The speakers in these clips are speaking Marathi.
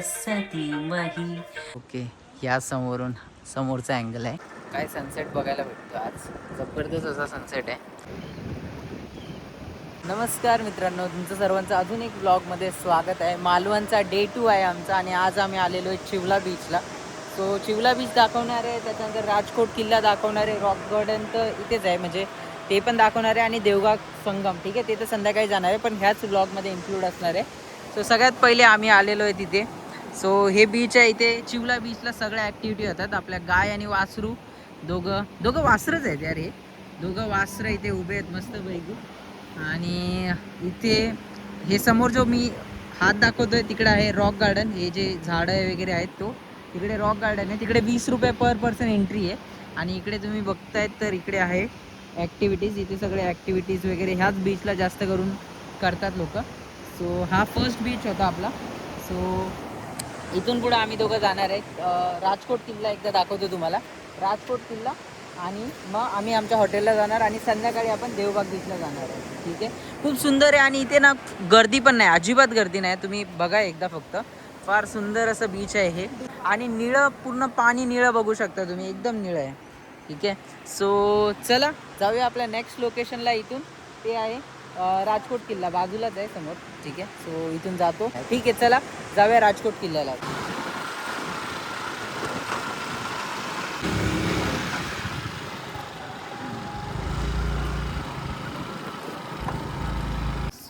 वसती मही? ओके या समोरून समोरचा अँगल आहे. काय सनसेट बघायला भेटतो आज? जबरदस्त असा सनसेट आहे. नमस्कार मित्रांनो तुमचं सर्वांचं अजून एक ब्लॉगमध्ये स्वागत आहे. मालवणचा डे टू आहे आमचा आणि आज आम्ही आलेलो आहे चिवला बीचला सो चिवला बीच दाखवणार आहे त्याच्यानंतर राजकोट किल्ला दाखवणार आहे रॉक गार्डन तर इथेच आहे. म्हणजे ते पण दाखवणार आहे आणि देवगाव संगम ठीक आहे? ते तर संध्याकाळी जाणार आहे पण ह्याच ब्लॉगमध्ये इन्क्लूड असणार आहे. सो सगळ्यात पहिले आम्ही आलेलो आहे तिथे. सो हे बीच आहे इथे. चिवला बीचला सगळ्या ॲक्टिव्हिटी होतात. आपल्या गाय आणि वासरू. दोघं दोघं वासरच आहेत यार हे. दोघं वासरं इथे उभे आहेत मस्त पैकी. आणि इथे हे समोर जो मी हात दाखवतोय तिकडे आहे रॉक गार्डन हे जे झाडं वगैरे आहेत तो. तिकडे रॉक गार्डन आहे. तिकडे वीस रुपये पर पर्सन एंट्री आहे. आणि इकडे तुम्ही बघतायत तर इकडे आहे ॲक्टिव्हिटीज इथे सगळे ॲक्टिव्हिटीज वगैरे ह्याच बीचला जास्त करून करतात लोक. सो हा फर्स्ट बीच होता आपला. सो इथून पुढे आम्ही दोघं जाणार आहेत. राजकोट किल्ला एकदा दाखवतो तुम्हाला. राजकोट किल्ला आणि मग आम्ही आमच्या हॉटेलला जाणार आणि संध्याकाळी आपण देवबाग बीचला जाणार आहे ठीक आहे? खूप सुंदर आहे आणि इथे ना गर्दी पण नाही. अजिबात गर्दी नाही. तुम्ही बघा एकदा फक्त. फार सुंदर असं बीच आहे हे. आणि निळं पूर्ण पाणी निळं बघू शकता तुम्ही. एकदम निळं आहे. ठीक आहे? सो चला. जाऊया आपल्या नेक्स्ट लोकेशनला इथून. ते आहे राजकोट किल्ला बाजूलाच आहे समोर. ठीक आहे? सो इथून जातो. ठीक आहे चला जाऊया राजकोट किल्ल्याला.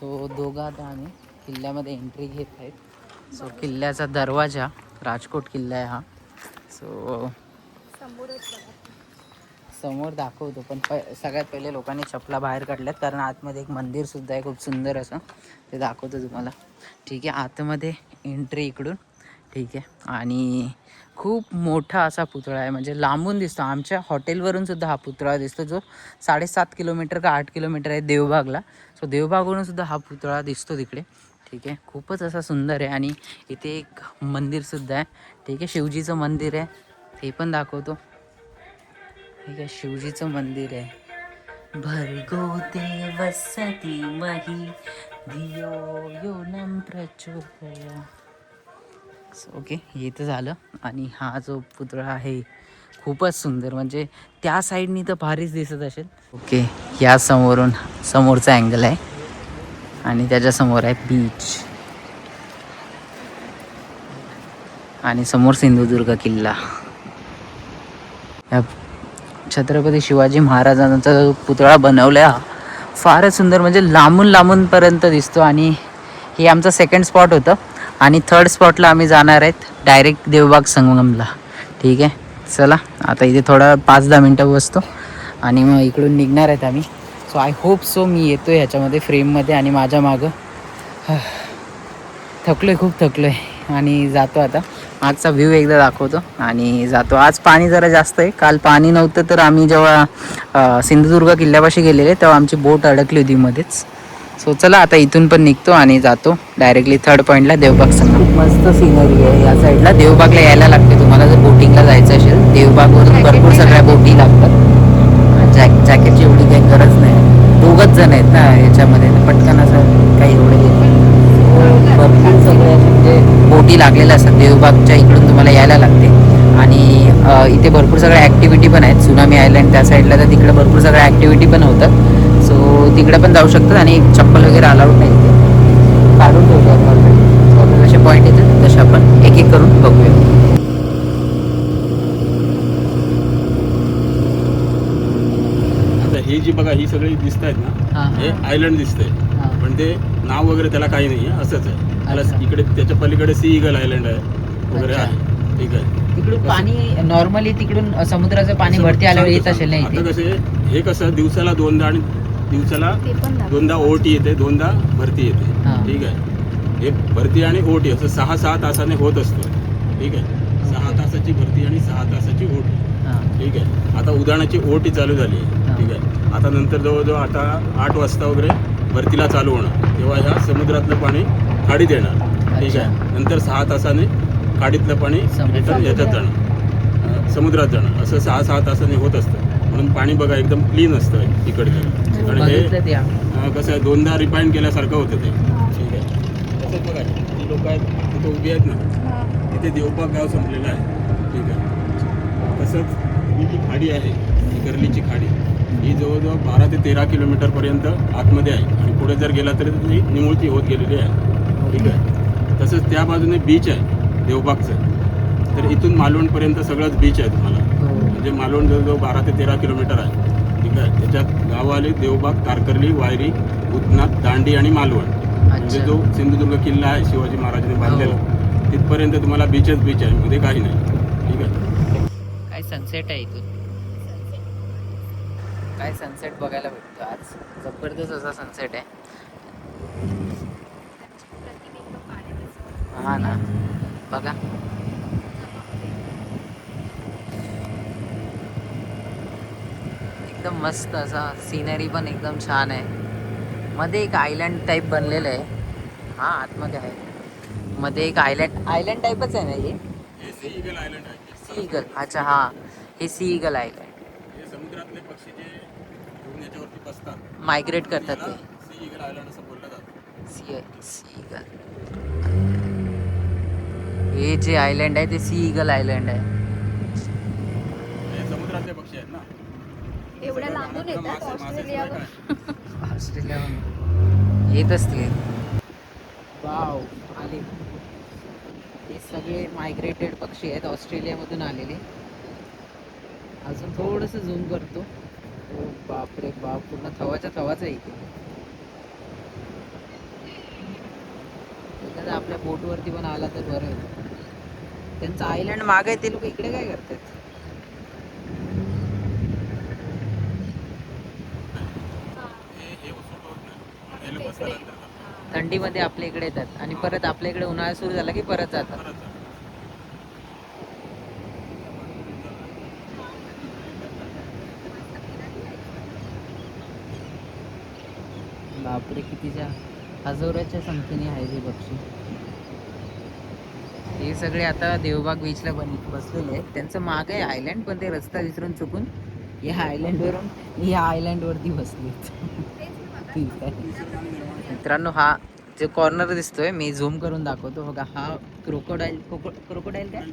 सो दोघं आता आम्ही किल्ल्यामध्ये एंट्री घेत आहेत. सो किल्ल्याचा दरवाजा राजकोट किल्ला आहे हा. सो समोर दाखवतो पण प सगळ्यात पहिले लोकांनी चपला बाहेर काढल्यात कारण आतमध्ये एक मंदिर सुद्धा आहे खूप सुंदर असं. ते दाखवतो तुम्हाला. ठीक आहे आतमध्ये एंट्री इकडून. ठीक आहे आणि खूप मोठा असा पुतळा आहे म्हणजे लांबून दिसतो. आमच्या हॉटेलवरून सुद्धा हा पुतळा दिसतो जो साडेसात किलोमीटर का आठ किलोमीटर आहे देवबागला. सो देवबागवरून सुद्धा हा पुतळा दिसतो तिकडे. ठीक आहे खूपच असा सुंदर आहे आणि इथे एक मंदिरसुद्धा आहे. ठीक आहे शिवजीचं मंदिर आहे ते पण दाखवतो. ठीक आहे शिवजीचं मंदिर आहे. भर्गो देवसती मही धियो योनं प्रचोदया. ओके हे तर झालं. आणि हा जो पुतळा आहे खूपच सुंदर. म्हणजे त्या साईडनी तर भारीच दिसत असेल. ओके या समोरून समोरचा अँगल आहे. आणि त्याच्यासमोर आहे बीच आणि समोर सिंधुदुर्ग किल्ला. या छत्रपती शिवाजी महाराजांचा जो पुतळा बनवला फारच सुंदर म्हणजे लांबून लांबूनपर्यंत दिसतो आणि हे आमचं सेकंड स्पॉट होतं. आणि थर्ड स्पॉटला आम्ही जाणार आहेत डायरेक्ट देवबाग संगमला. ठीक आहे? चला आता इथे थोडा पाच दहा मिनटं बसतो आणि मग इकडून निघणार आहेत आम्ही. सो आय होप सो मी येतो ह्याच्यामध्ये फ्रेममध्ये आणि माझ्या मागं. थकलो आहे खूप थकलो आहे आणि जातो आता. आजचा व्ह्यू एकदा दाखवतो. आणि जातो. आज पाणी जरा जास्त आहे. काल पाणी नव्हतं तर आम्ही जेव्हा सिंधुदुर्ग किल्ल्यापाशी गेलेले तेव्हा आमची बोट अडकली होती मध्येच. सो चला आता इथून पण निघतो आणि जातो डायरेक्टली थर्ड पॉईंटला देवबाग संग खूप मस्त सिनरी आहे. या साईडला देवबागला यायला लागते तुम्हाला. जर बोटिंगला जायचं असेल देवबागवरून भरपूर सगळ्या बोटी लागतात. जॅक जॅकेटची एवढी काही गरज नाही. दोघच जण आहेत ना याच्यामध्ये. पटकन असं काही एवढे. So, भरपूर सगळे असे म्हणजे बोटी लागलेल्या असतात देवबागच्या इकडून तुम्हाला यायला लागते. आणि इथे भरपूर सगळ्या ॲक्टिव्हिटी पण आहेत. सुनामी आयलँड त्या साईडला तर तिकडे भरपूर सगळ्या ॲक्टिव्हिटी पण होतात. सो तिकडे पण जाऊ शकतात आणि चप्पल वगैरे अलाउड नाही तिथे काढून सो आपल्याला असे पॉईंट येतात तसे आपण एक एक करून बघूया. हे जी बघा ही सगळी दिसत आहेत ना हां आयलंड दिसतंय. हां. पण ते नाव वगैरे त्याला काही नाही आहे असंच आहे. अच्छा. इकडे त्याच्या पलीकडे सी इगल आयलंड आहे वगैरे अच्छा. आहे. ठीक आहे. तिकडून पाणी नॉर्मली तिकडून समुद्राचं पाणी भरती आल्यावर येत असेल ना आता इथे? कसे हे कसं दिवसाला दोनदा आणि दिवसाला दोनदा ओटी येते दोनदा भरती येते. हां. ठीक आहे. हे भरती आणि ओटी असं सहा सहा तासाने होत असतं. ठीक आहे. सहा तासाची भरती आणि सहा तासाची ओटी. हां. ठीक आहे. आता उदाहरणाची ओटी चालू झाली हा. ठीक आहे. आता नंतर जवळजवळ आता आठ वाजता वगैरे भरतीला चालू होणार. तेव्हा ह्या समुद्रातलं पाणी खाडीत येणार. ठीक. आहे? नंतर सहा तासाने खाडीतलं पाणी. रिटर्न याच्यात जाणार. अं, समुद्रात जाणार. असं सहा सहा तासाने होत असतं. म्हणून पाणी बघा एकदम क्लीन असतं इकडचं. आणि हे कसं आहे दोनदा रिफाईन केल्यासारखं होतं ते. ठीक आहे? तसंच बघा ती लोक आहेत लोक उभी आहेत ना. तिथे देवबाग गाव संपलेलं आहे. ठीक आहे? तसंच ही जी खाडी आहे ही गर्लीची खाडी ही जवळजवळ बारा ते तेरा किलोमीटरपर्यंत आतमध्ये आहे. आणि पुढे जर गेला तरी ती निमुळती होत गेलेली आहे. ठीक आहे? तसंच त्या बाजूने बीच आहे देवबागचं. तर इथून मालवणपर्यंत सगळंच बीच आहे तुम्हाला. म्हणजे मालवण जवळजवळ बारा ते तेरा किलोमीटर आहे. ठीक आहे? त्याच्यात गावं आली देवबाग तारकर्ली वायरी उदनाथ दांडी आणि मालवण. म्हणजे जो सिंधुदुर्ग किल्ला आहे शिवाजी महाराजांनी बांधलेला. तिथपर्यंत तुम्हाला बीचच बीच आहे. मध्ये काही नाही. ठीक आहे? काय सनसेट आहे इथून? काय सनसेट बघायला भेटतो आज? जबरदस्त असा सनसेट आहे. हा ना. बघा. एकदम मस्त असा सिनरी पण एकदम छान आहे. मध्ये एक आयलँड टाईप बनलेलं आहे. हा आतमध्ये आहे. मध्ये एक आयलँड आयलँड टाईपच आहे ना हे? सी इगल आयलंड आहे. सी इगल अच्छा हा. हे सी इगल आयलँड समुद्रातले पक्षी जे येऊन याच्यावरती बसतात. मायग्रेट करतात ते. सी इगल आयलंड असं बोललं जातं. सी सी इगल हे जे आयलँड आहे ते सी इगल आयलँड आहे. हे समुद्रातले पक्षी आहेत ना. एवढ्या लांबून येतात ऑस्ट्रेलियावर. येत असतील वाव आले. हे सगळे मायग्रेटेड पक्षी आहेत. ऑस्ट्रेलियामधून आलेले. अजून थोडंसं झूम करतो. बापरे बाप पूर्ण थवाच्या थवाच आहे इथे. आपल्या आपल्या बोटवरती पण आला तर बरं त्यांचं आयलंड माग आहे ते लोक इकडे काय करतात करतात. थंडीमध्ये आपल्या इकडे येतात आणि परत आपल्या इकडे उन्हाळा सुरू झाला की परत जातात. बापरे कितीच्या? हजाराच्या संख्येने आहे हे पक्षी हे सगळे आता देवबाग बीचला बन बसलेले आहेत. त्यांचं माग आहे आयलँड पण ते रस्ता विसरून चुकून या आयलँडवरून या आयलँडवरती बसलेत. ठीक आहे. मित्रांनो हा जे कॉर्नर दिसतोय मी झूम करून दाखवतो. बघा हा क्रोकोडाईल क्रोकोडाईल काय.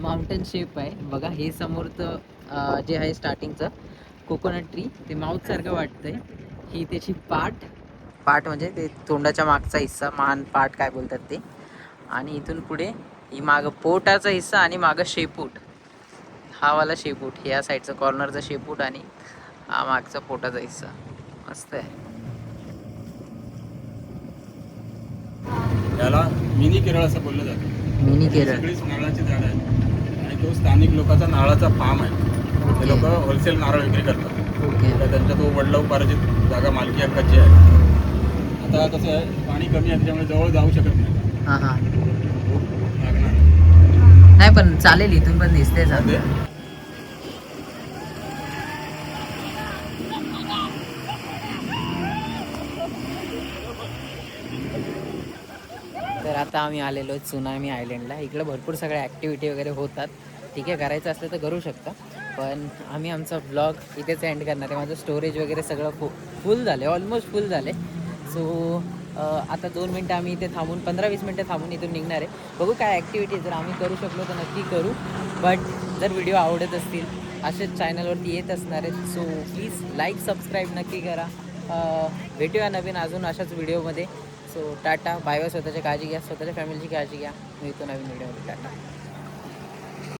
माउंटन शेप आहे. बघा हे समोरचं जे आहे स्टार्टिंगचं कोकोनट ट्री ते माउथ सारखं वाटतंय. ही त्याची पाठ पाठ म्हणजे ते तोंडाच्या मागचा हिस्सा मान पाठ काय बोलतात ते. आणि इथून पुढे ही मागं पोटाचा हिस्सा आणि मागं शेपूट. हा वाला शेपूट या साईडचा कॉर्नरचा शेपूट आणि हा मागचा पोटाचा हिस्सा. मस्त आहे. मिनी केरळ असं बोललं जातं. मिनी केरळ. सगळीच नारळाची झाडं आहेत. आणि तो स्थानिक लोकांचा नारळाचा फार्म आहे. ते लोक होलसेल नारळ विक्री करतात. त्यांच्या तो वडलाव पाराजित जागा मालकी हक्काची आहे. आता कसं आहे पाणी कमी आहे त्याच्यामुळे जवळ जाऊ शकत नाही. हां हां. लागणार. नाही पण चालेल इथून पण दिसते ते तर आता आम्ही आलेलो आहे सुनामी आयलंडला इकडे भरपूर सगळ्या ॲक्टिव्हिटी वगैरे होतात. ठीक आहे करायचं असलं तर करू शकता. पण आम्ही आमचा ब्लॉग इथेच एंड करणार आहे. माझं स्टोरेज वगैरे सगळं फु फुल झालं आहे ऑलमोस्ट फुल झालं सो आता दोन मिनटं आम्ही इथे थांबून पंधरा वीस मिनटं थांबून इथून निघणार आहे. बघू काय ॲक्टिव्हिटी जर आम्ही करू शकलो तर नक्की करू. बट जर व्हिडिओ आवडत असतील असेच चॅनलवरती येत असणार आहेत. सो प्लीज लाईक सबस्क्राईब नक्की करा. भेटूया नवीन अजून अशाच व्हिडिओमध्ये सो टाटा बाय बाय स्वतःची काळजी घ्या. स्वतःच्या फॅमिलीची काळजी घ्या. मी येतो नवीन व्हिडिओमध्ये टाटा.